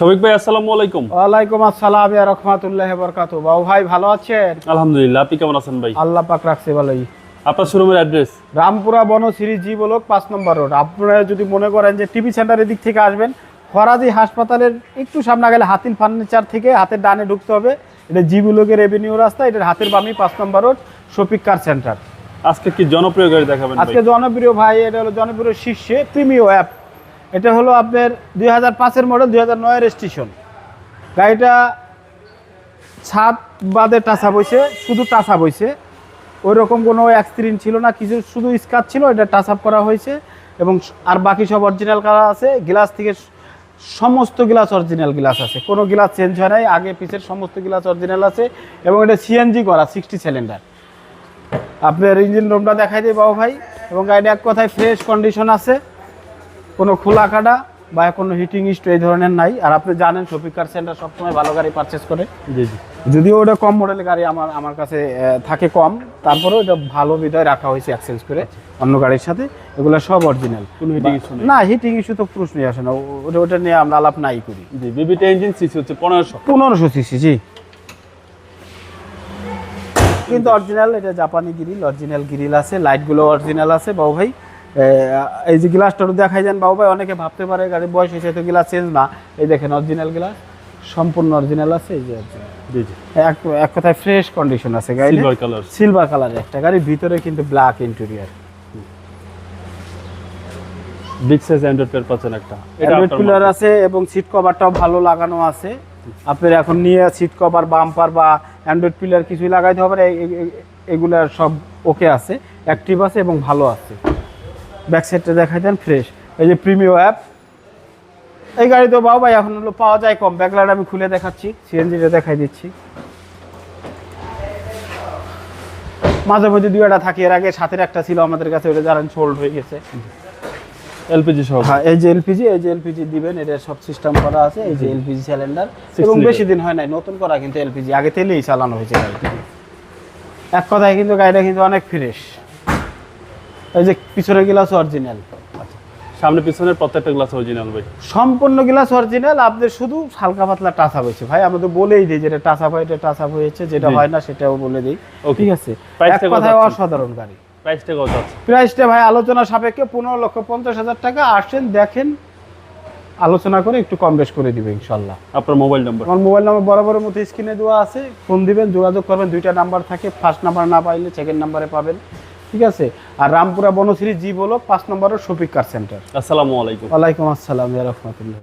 শফিক ভাই আসসালামু আলাইকুম। ওয়ালাইকুম আসসালাম ইয়া রহমাতুল্লাহ বরকাতু বাবু ভাই ভালো আছেন? আলহামদুলিল্লাহ আপনি কেমন আছেন ভাই? আল্লাহ পাক রাখছে ভালোই। আপনার শোরুমের address? Rampura Banasree G block পাঁচ নম্বর রোড। আপনারা যদি মনে করেন যে টিভি সেন্টারের দিক থেকে আসবেন ফরাজি হাসপাতালের একটু সামনে গেলে হাতিল ফার্নিচার থেকে হাতের ডানে ঢুকতে হবে। এটা জি বুলকের রেভিনিউ রাস্তা এটার হাতের বামি পাঁচ নম্বর রোড শফিক কার সেন্টার। আজকে কি জনপ্রিয় গাড়ি দেখাবেন আজকে জনপ্রিয় ভাই এটা হলো জনপ্রিয় শীর্ষে প্রিমিও অ্যাপ। এটা হলো আপনার দুই হাজার পাঁচের মডেল দুই হাজার নয়ের স্টেশন গাড়িটা ছাদ বাদে টাসা বইছে শুধু টাসা বইছে ওই রকম কোনো অ্যাক্সিডেন্ট ছিল না, কিছু শুধু স্কাচ ছিল, এটা টাচ আপ করা হয়েছে এবং আর বাকি সব অরিজিনাল কালার আছে গ্লাস থেকে সমস্ত গ্লাস অরিজিনাল গ্লাস আছে। কোনো গ্লাস চেঞ্জ হয় নাই, আগে পিছের সমস্ত গ্লাস অরিজিনাল আছে, এবং এটা সিএনজি করা সিক্সটি সিলিন্ডার আপনার ইঞ্জিন রুমটা দেখাই দিই বাবু ভাই, এবং গাড়িটা এক কথায় ফ্রেশ কন্ডিশন আছে। কোনো খোলা কাটা বা কোনো হিটিং ইস্ট এই ধরনের নাই। আর আপনি জানেন শফিক কার সেন্টার সবসময় ভালো গাড়ি পারচেস করে। জি জি। যদিও ওটা কম মডেলের গাড়ি আমার আমার কাছে থাকে কম। তারপরেও এটা ভালো বিদায় রাখা হয়েছে এক্সচেঞ্জ করে অন্য গাড়ির সাথে। এগুলো সব অরিজিনাল কোনো হিটিং ইস্যু নেই। না হিটিং ইস্যু তো প্রশ্নই আসে না। ওটা ওটা নিয়ে আমরা আলাপ নাই করি। জি বিবিটি ইঞ্জিন সিসি হচ্ছে পনেরোশো। পনেরোশো সিসি জি। কিন্তু অরিজিনাল এটা জাপানি গ্রিল অরিজিনাল গ্রিল আছে লাইটগুলো অরিজিনাল আছে বাবু ভাই। এই যে গ্লাসটা দেখাই যান বাবু ভাই অনেকে ভাবতে পারে গাড়ির বয়স হয়েছে তো গ্লাস চেঞ্জ না। এই দেখেন অরিজিনাল গ্লাস সম্পূর্ণ অরিজিনাল আছে এই যে এক এক কথায় ফ্রেশ কন্ডিশন আছে গাড়ি সিলভার কালার সিলভার একটা গাড়ির ভিতরে কিন্তু black interior big size android pair পাচ্ছেন একটা। এটা অ্যান্ড্রয়েড আপনার আছে এবং সিট কভারটাও ভালো লাগানো আছে। আপনার এখন নিয়ে সিট কভার বাম্পার বা অ্যান্ড্রয়েড পিলার কিছুই লাগাইতে হবে না এ- এ- এগুলা সব ওকে আছে অ্যাক্টিভ আছে এবং ভালো আছে। ব্যাক সাইডটা দেখাই দেন ফ্রেশ এই যে প্রিমিও অ্যাপ এই গাড়ি তো বাবু ভাই এখন হলো পাওয়া যায় কম। ব্যাকলাইট আমি খুলে দেখাচ্ছি সিএনজিটা দেখাই দিচ্ছি। মাঝে মধ্যে দুই একটা থাকি এর আগে সাথের একটা ছিল আমাদের কাছে ওটা জানেন সোল্ড হয়ে গেছে। এলপিজি সহ। হ্যাঁ এই যে এলপিজি এই যে এলপিজি দিবেন এটা সব সিস্টেম করা আছে এই যে এলপিজি সিলিন্ডার এবং। বেশি দিন হয় নাই নতুন করা কিন্তু এলপিজি আগে তেলেই চালানো হয়েছে গাড়িটা এক কথায় কিন্তু গাড়িটা কিন্তু অনেক ফ্রেশ এই যে পিছনের গ্লাস অরিজিনাল। সামনে পিছনের প্রত্যেকটা গ্লাস অরিজিনাল ভাই। সম্পূর্ণ গ্লাস অরিজিনাল আপনার শুধু হালকা পাতলা টাচ আপ হয়েছে। ভাই আমরা তো বলেই দিই যেটা টাচ আপ হয় এটা টাচ আপ হয়েছে যেটা হয় না সেটাও বলে দিই. ঠিক আছে? এক কথায় অসাধারণ গাড়ি। প্রাইসটা কত প্রাইসটা ভাই আলোচনা সাপেক্ষে পনেরো লক্ষ পঞ্চাশ হাজার টাকা। আসেন দেখেন আলোচনা করে একটু কম বেশ করে দিবে ইনশাল্লাহ। আপনার মোবাইল নাম্বার আমার মোবাইল নাম্বার বরাবরের মতো স্ক্রিনে দেওয়া আছে। ফোন দিবেন যোগাযোগ করবেন দুইটা নাম্বার থাকে। ফার্স্ট নাম্বার না পাইলে সেকেন্ড নাম্বারে পাবেন। ঠিক আছে? আর রামপুরা বনশ্রী জি বলো পাঁচ নম্বরের শফিক কার সেন্টার। আসসালামু আলাইকুম। ওয়ালাইকুম আসসালাম রহমতুল্লাহ।